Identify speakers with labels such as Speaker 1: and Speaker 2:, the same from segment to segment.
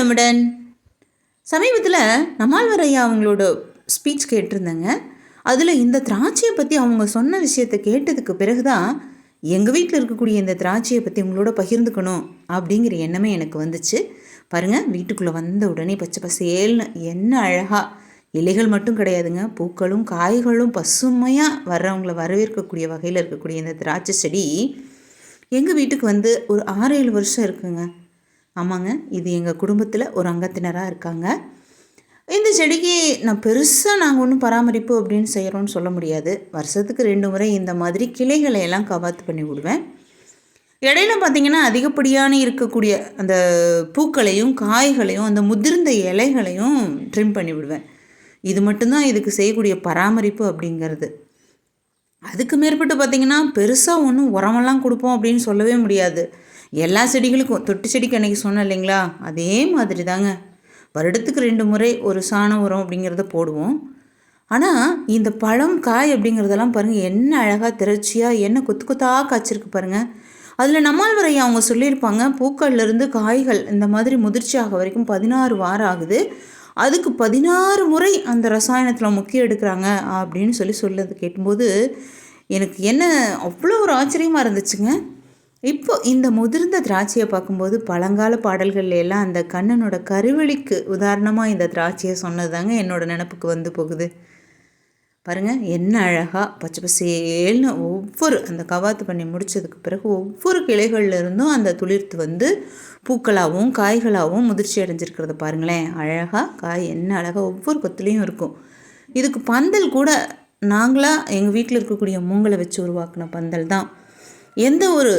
Speaker 1: வளமுடன் சமீபத்தில் நம்மாழ்வார் ஐயா அவங்களோட ஸ்பீச் கேட்டிருந்தேங்க. அதில் இந்த திராட்சையை பற்றி அவங்க சொன்ன விஷயத்தை கேட்டதுக்கு பிறகு தான் எங்கள் வீட்டில் இருக்கக்கூடிய இந்த திராட்சையை பற்றி உங்களோட பகிர்ந்துக்கணும் அப்படிங்கிற எண்ணமே எனக்கு வந்துச்சு. பாருங்கள் வீட்டுக்குள்ளே வந்த உடனே பச்சை பசேல்னு என்ன அழகாக இலைகள் மட்டும் கிடையாதுங்க பூக்களும் காய்களும் பசுமையாக வர்றவங்கள வரவேற்கக்கூடிய வகையில் இருக்கக்கூடிய இந்த திராட்சை செடி எங்கள் வீட்டுக்கு வந்து ஒரு ஆறு ஏழு வருஷம் இருக்குங்க. ஆமாங்க. இது எங்கள் குடும்பத்தில் ஒரு அங்கத்தினராக இருக்காங்க. இந்த செடிக்கு நான் பெருசாக நாங்கள் ஒன்றும் பராமரிப்பு அப்படின்னு செய்கிறோன்னு சொல்ல முடியாது. வருஷத்துக்கு ரெண்டு முறை இந்த மாதிரி கிளைகளை எல்லாம் கவாத்து பண்ணி விடுவேன். இடையில பார்த்திங்கன்னா அதிகப்படியான இருக்கக்கூடிய அந்த பூக்களையும் காய்களையும் அந்த முதிர்ந்த இலைகளையும் ட்ரிம் பண்ணி விடுவேன். இது மட்டும்தான் இதுக்கு செய்யக்கூடிய பராமரிப்பு அப்படிங்கிறது. அதுக்கு மேற்பட்டு பார்த்திங்கன்னா பெருசாக ஒன்றும் உரமெல்லாம் கொடுப்போம் அப்படின்னு சொல்லவே முடியாது. எல்லா செடிகளுக்கும் தொட்டு செடிக்கு அன்றைக்கி சொன்னேன் இல்லைங்களா? அதே மாதிரி தாங்க வருடத்துக்கு ரெண்டு முறை ஒரு சாண உரம் அப்படிங்கிறத போடுவோம். ஆனால் இந்த பழம் காய் அப்படிங்கிறதெல்லாம் பாருங்கள் என்ன அழகாக திரட்சியாக என்ன கொத்து கொத்தாக காய்ச்சிருக்கு பாருங்கள் அதில் நம்மால் அவங்க சொல்லியிருப்பாங்க பூக்கள்லேருந்து காய்கள் இந்த மாதிரி முதிர்ச்சி ஆக வரைக்கும் பதினாறு வாரம் ஆகுது. அதுக்கு பதினாறு முறை அந்த ரசாயனத்தில் முக்கியம் எடுக்கிறாங்க அப்படின்னு சொல்லி சொல்லது. கேட்கும்போது எனக்கு என்ன அவ்வளோ ஒரு ஆச்சரியமாக இருந்துச்சுங்க. இப்போ இந்த முதிர்ந்த திராட்சையை பார்க்கும்போது பழங்கால பாடல்கள் எல்லாம் அந்த கண்ணனோட கருவெளிக்கு உதாரணமாக இந்த திராட்சையை சொன்னது தாங்க என்னோட நினப்புக்கு வந்து போகுது. பாருங்கள் என்ன அழகாக பச்சை பசேல்னு ஒவ்வொரு அந்த கவாத்து பண்ணி முடித்ததுக்கு பிறகு ஒவ்வொரு கிளைகளில் இருந்தும் அந்த துளிர்த்து வந்து பூக்களாகவும் காய்களாகவும் முதிர்ச்சி அடைஞ்சிருக்கிறத பாருங்களேன். அழகாக காய் என்ன அழகாக ஒவ்வொரு கொத்துலேயும் இருக்கும். இதுக்கு பந்தல் கூட நாங்களாக எங்கள் வீட்டில் இருக்கக்கூடிய மூங்கலை வச்சு உருவாக்கின பந்தல் தான். எந்த ஒரு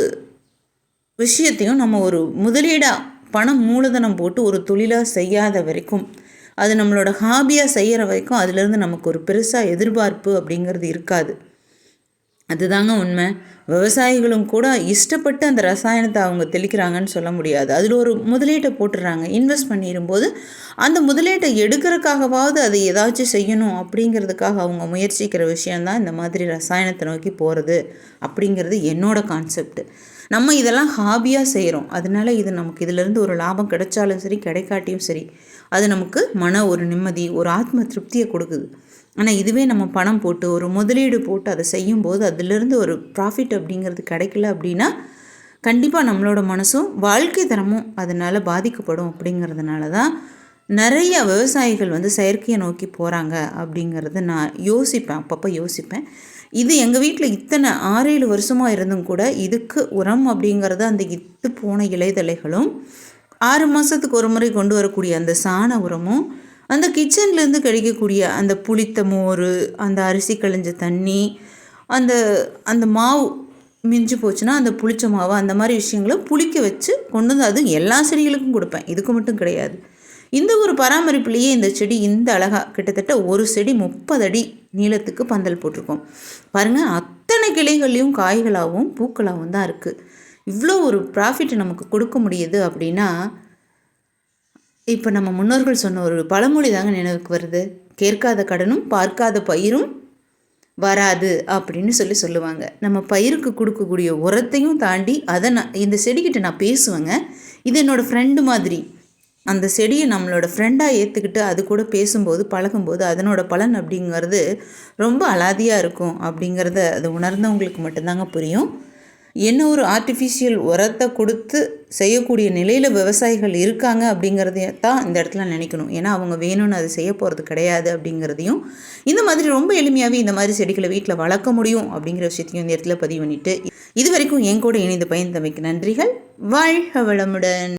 Speaker 1: விஷயத்தையும் நம்ம ஒரு முதலீடாக பணம் மூலதனம் போட்டு ஒரு தொழிலாக செய்யாத வரைக்கும் அது நம்மளோட ஹாபியாக செய்கிற வரைக்கும் அதுலேருந்து நமக்கு ஒரு பெருசாக எதிர்பார்ப்பு அப்படிங்கிறது இருக்காது. அதுதாங்க உண்மை. விவசாயிகளும் கூட இஷ்டப்பட்டு அந்த ரசாயனத்தை அவங்க தெளிக்கிறாங்கன்னு சொல்ல முடியாது. அதில் ஒரு முதலீட்டை போட்டுடுறாங்க இன்வெஸ்ட் பண்ணிடும்போது அந்த முதலீட்டை எடுக்கிறதுக்காகவாவது அதை ஏதாச்சும் செய்யணும் அப்படிங்கிறதுக்காக அவங்க முயற்சிக்கிற விஷயந்தான் இந்த மாதிரி ரசாயனத்தை நோக்கி போகிறது அப்படிங்கிறது என்னோட கான்செப்ட் நம்ம இதெல்லாம் ஹாபியாக செய்கிறோம் அதனால இது நமக்கு இதிலேருந்து ஒரு லாபம் கிடைச்சாலும் சரி கிடைக்காட்டியும் சரி அது நமக்கு மன ஒரு நிம்மதி ஒரு ஆத்ம திருப்தியை கொடுக்குது. ஆனால் இதுவே நம்ம பணம் போட்டு ஒரு முதலீடு போட்டு அதை செய்யும்போது அதிலிருந்து ஒரு ப்ராஃபிட் அப்படிங்கிறது கிடைக்கல அப்படின்னா கண்டிப்பாக நம்மளோட மனசும் வாழ்க்கை தரமும் அதனால் பாதிக்கப்படும் அப்படிங்கிறதுனால தான் நிறைய விவசாயிகள் வந்து செயற்கையை நோக்கி போகிறாங்க அப்படிங்கிறத நான் யோசிப்பேன். அப்பப்போ யோசிப்பேன். இது எங்கள் வீட்டில் இத்தனை ஆறேழு வருஷமாக இருந்தும் கூட இதுக்கு உரம் அப்படிங்கிறது அந்த இத்து போன இலைதலைகளும் ஆறு மாதத்துக்கு ஒரு முறை கொண்டு வரக்கூடிய அந்த சாண உரமும் அந்த கிச்சன்லேருந்து கிடைக்கக்கூடிய அந்த புளித்த மோர் அந்த அரிசி கழிஞ்ச தண்ணி அந்த அந்த மாவு மிஞ்சி போச்சுன்னா அந்த புளிச்ச மாவு அந்த மாதிரி விஷயங்களை புளிக்க வச்சு கொண்டு வந்து அது எல்லா செடிகளுக்கும் கொடுப்பேன். இதுக்கு மட்டும் கிடையாது. இந்த ஒரு பராமரிப்புலேயே இந்த செடி இந்த அழகாக கிட்டத்தட்ட ஒரு செடி முப்பது அடி நீளத்துக்கு பந்தல் போட்டிருக்கோம். பாருங்கள் அத்தனை கிளைகள்லையும் காய்களாகவும் பூக்களாகவும் தான் இருக்குது இவ்வளோ ஒரு ப்ராஃபிட் நமக்கு கொடுக்க முடியுது அப்படின்னா இப்போ நம்ம முன்னோர்கள் சொன்ன ஒரு பழமொழி தாங்க நினைவுக்கு வருது. கேட்காத கடனும் பார்க்காத பயிரும் வராது அப்படின்னு சொல்லி சொல்லுவாங்க. நம்ம பயிருக்கு கொடுக்கக்கூடிய உரத்தையும் தாண்டி அதை நான் இந்த செடிக்கிட்ட நான் பேசுவேங்க. இது என்னோடய ஃப்ரெண்டு மாதிரி. அந்த செடியை நம்மளோட ஃப்ரெண்டாக ஏற்றுக்கிட்டு அது கூட பேசும்போது பழகும்போது அதனோட பலன் அப்படிங்கிறது ரொம்ப அலாதியாக இருக்கும் அப்படிங்கிறத அது உணர்ந்தவங்களுக்கு மட்டும்தாங்க புரியும். என்ன ஒரு ஆர்டிஃபிஷியல் உரத்தை கொடுத்து செய்யக்கூடிய நிலையில் விவசாயிகள் இருக்காங்க அப்படிங்கிறதைய தான் இந்த இடத்துல நினைக்கணும். ஏன்னா அவங்க வேணும்னு அது செய்ய போகிறது கிடையாது அப்படிங்கிறதையும் இந்த மாதிரி ரொம்ப எளிமையாகவே இந்த மாதிரி செடிகளை வீட்டில் வளர்க்க முடியும் அப்படிங்கிற விஷயத்தையும் இந்த இடத்துல பதிவு பண்ணிட்டு இது வரைக்கும் என் கூட இணைந்து பயந்தமைக்கு நன்றிகள். வாழ்க வளமுடன்.